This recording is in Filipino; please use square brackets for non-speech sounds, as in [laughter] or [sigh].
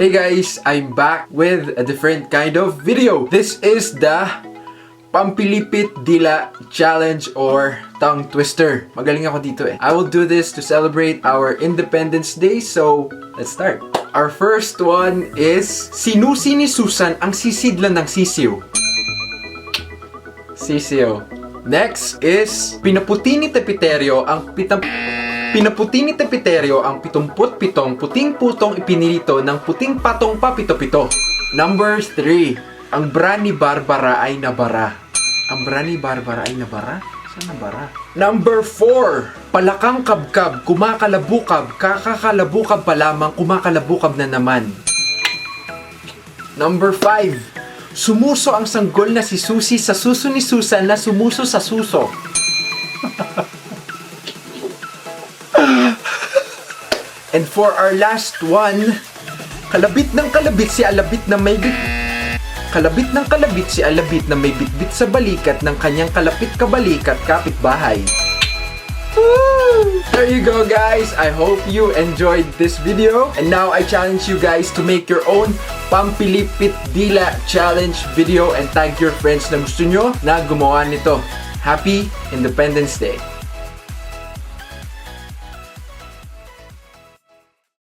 Hey guys, I'm back with a different kind of video. This is the Pampilipit Dila Challenge or Tongue Twister. Magaling ako dito eh. I will do this to celebrate our Independence Day, so let's start. Our first one is Sinusi ni Susan ang sisidlan ng sisiw. Sisiw. Next is Pinaputi ni Tepiterio ang pitang Pinaputi ni Tepiterio ang 77 puting putong ipinilito ng puting patong papito-pito. Number 3. Ang bra ni Barbara ay nabara. Ang bra ni Barbara ay nabara? Saan nabara? Number 4. Palakang kabkab, kumakalabukab, kakakalabukab pa lamang, kumakalabukab na naman. Number 5. Sumuso ang sanggol na si Susi sa suso ni Susan na sumuso sa suso. [laughs] And for our last one, kalabit ng kalabit si alabit na may bit Kalabit ng kalabit si alabit na may bitbit sa balikat ng kanyang kalapit kabalikat kapitbahay. Woo! There you go guys. I hope you enjoyed this video. And now I challenge you guys to make your own Pampilipit Dila Challenge video and tag your friends na gusto nyo na gumawa nito. Happy Independence Day!